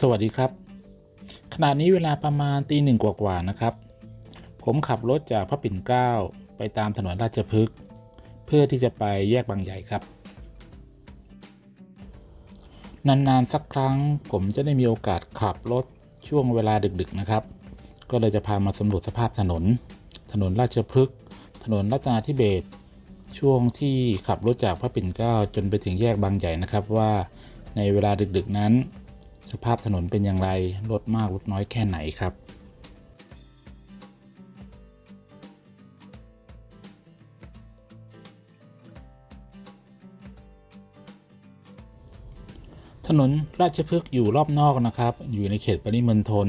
สวัสดีครับ ขณะนี้เวลาประมาณตีหนึ่งกว่าๆนะครับ ผมขับรถจากพระปิ่นเกล้าไปตามถนนราชพฤกษ์เพื่อที่จะไปแยกบางใหญ่ครับ นานๆสักครั้งผมจะได้มีโอกาสขับรถช่วงเวลาดึกๆนะครับ ก็เลยจะพามาสำรวจสภาพถนน ถนนราชพฤกษ์ถนนรัตนาธิเบศช่วงที่ขับรถจากพระปิ่นเกล้าจนไปถึงแยกบางใหญ่นะครับว่าในเวลาดึกๆนั้น สภาพถนนเป็นอย่างไรรถมากรถน้อยแค่ไหนครับ ถนนราชพฤกษ์อยู่รอบนอกนะครับ อยู่ในเขตปริมณฑล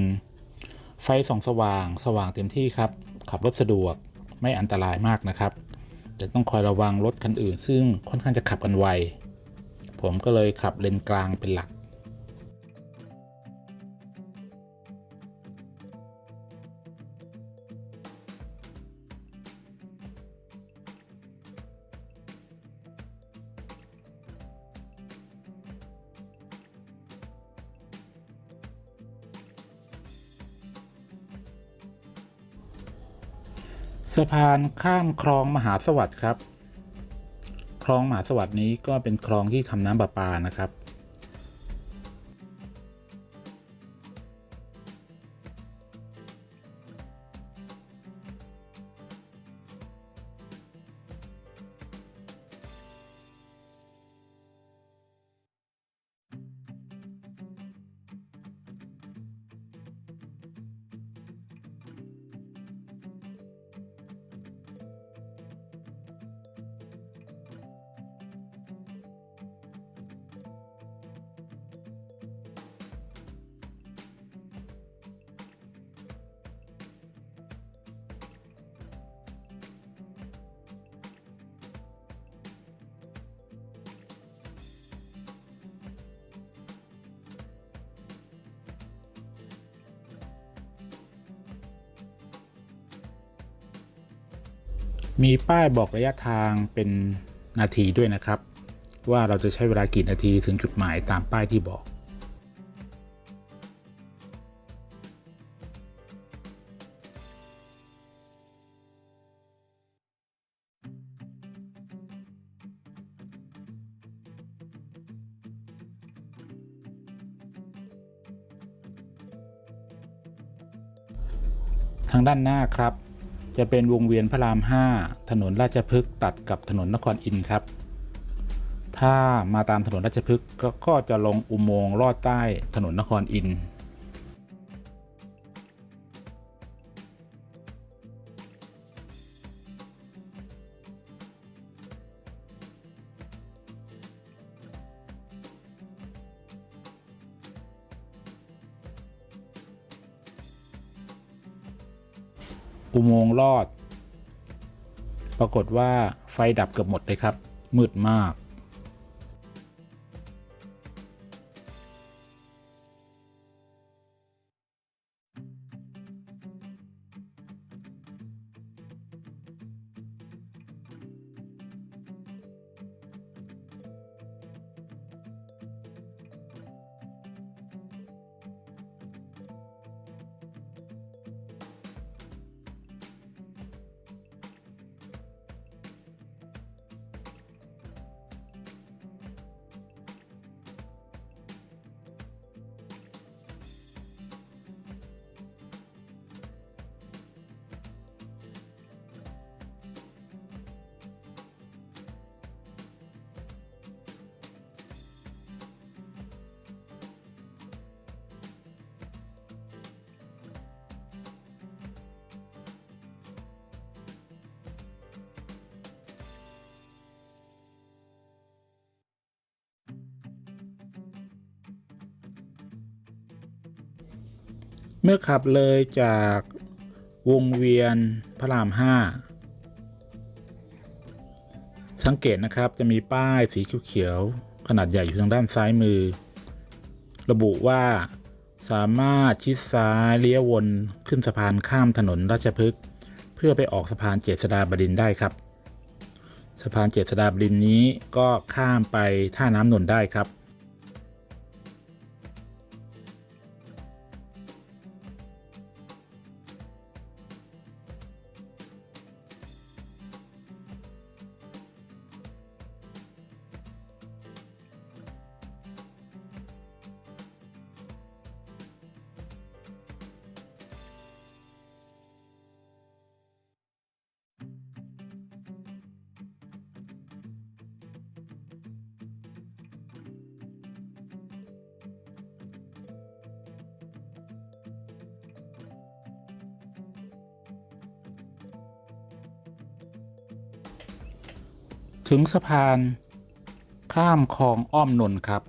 ไฟส่องสว่างสว่างเต็มที่ครับ ขับรถสะดวกไม่อันตรายมากนะครับแต่ต้องคอยระวังรถคันอื่น ซึ่งค่อนข้างจะขับกันไวผมก็เลยขับเลนกลางเป็นหลัก สะพานข้ามคลองมหาสวัสดิ์ครับ คลองมหาสวัสดิ์นี้ก็เป็นคลองที่ทำน้ำประปานะครับ มีป้ายบอกระยะทางเป็นนาทีด้วยนะครับ ว่าเราจะใช้เวลากี่นาทีถึงจุดหมายตามป้ายที่บอก ทางด้านหน้าครับ จะเป็นวงเวียนพระราม 5 ถนนราชพฤกษ์ตัดกับถนนนครอินทร์ครับ ถ้ามาตามถนนราชพฤกษ์ก็ก็จะลงอุโมงค์ลอดใต้ถนนนครอินทร์ อุโมงค์ลอด ปรากฏว่าไฟดับเกือบหมดเลยครับ มืดมาก เมื่อขับเลยจากวงเวียนพระราม 5 สังเกตนะครับจะมีป้ายสีเขียวๆขนาดใหญ่อยู่ทางด้านซ้ายมือ ระบุว่าสามารถชิดซ้ายเลี้ยววนขึ้นสะพานข้ามถนนราชพฤกษ์เพื่อไปออกสะพานเจษฎาบดินได้ครับ สะพานเจษฎาบดินนี้ก็ข้ามไปท่าน้ำนนท์ได้ครับ ถึงสะพาน ข้ามคลองอ้อมนนท์ครับ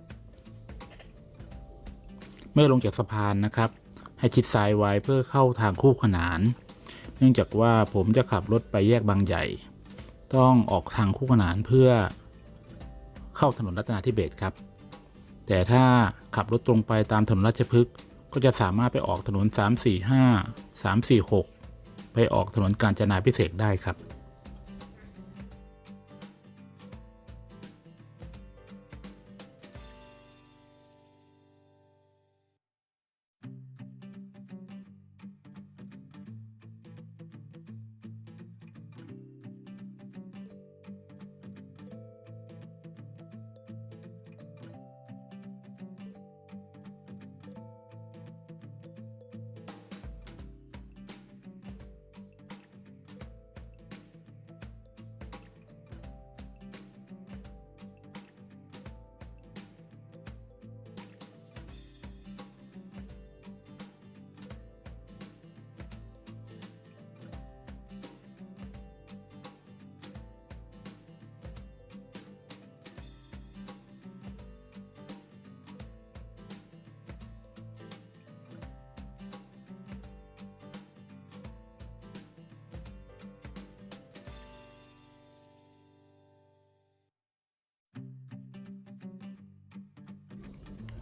เมื่อลงจากสะพานนะครับ ให้ชิดซ้ายไว้เพื่อเข้าทางคู่ขนาน เนื่องจากว่าผมจะขับรถไปแยกบางใหญ่ ต้องออกทางคู่ขนานเพื่อ เข้าถนนรัตนาธิเบศครับ แต่ถ้าขับรถตรงไปตามถนนราชพฤกษ์ก็จะสามารถไปออกถนน 345 346 ไปออกถนนกาญจนาพิเศษได้ครับ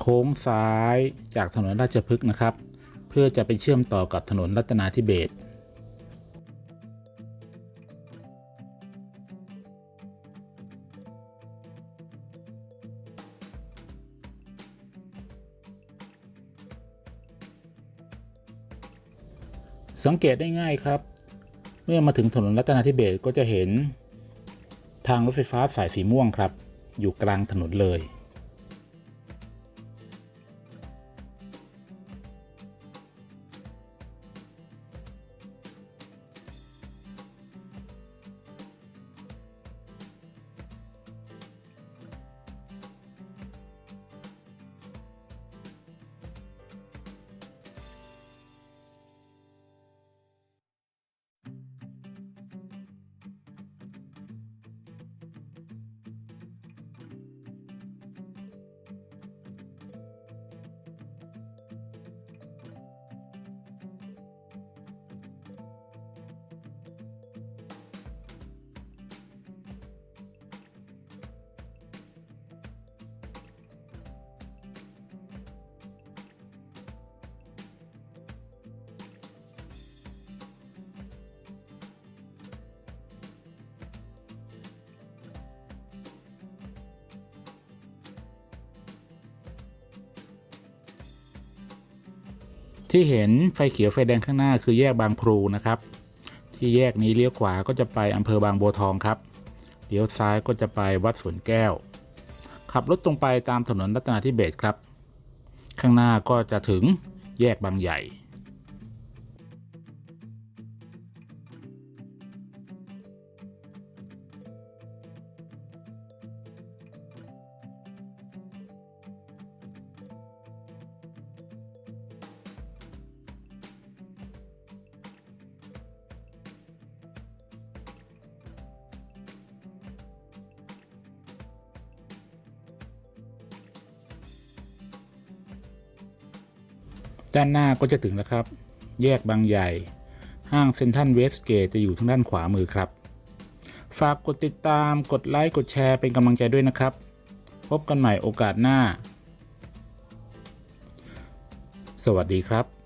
โค้งซ้ายจากถนนราชพฤกษ์นะครับ เพื่อจะไปเชื่อมต่อกับถนนรัตนาธิเบศสังเกตได้ง่ายครับ เมื่อมาถึงถนนรัตนาธิเบศก็จะเห็น ทางรถไฟฟ้าสายสีม่วงครับ อยู่กลางถนนเลย ที่เห็นไฟเขียวไฟแดงข้างหน้าคือแยกบางพลูนะครับ ที่แยกนี้เลี้ยวขวาก็จะไปอำเภอบางบัวทองครับเลี้ยวซ้ายก็จะไปวัดสวนแก้ว ขับรถตรงไปตามถนนรัตนาธิเบศครับ ข้างหน้าก็จะถึงแยกบางใหญ่ ด้านหน้าก็จะถึงแล้วครับ แยกบางใหญ่ ห้างเซ็นทรัลเวสเกตจะอยู่ทางด้านขวามือครับ ฝากกดติดตาม กดไลค์ กดแชร์เป็นกำลังใจด้วยนะครับ พบกันใหม่โอกาสหน้า สวัสดีครับ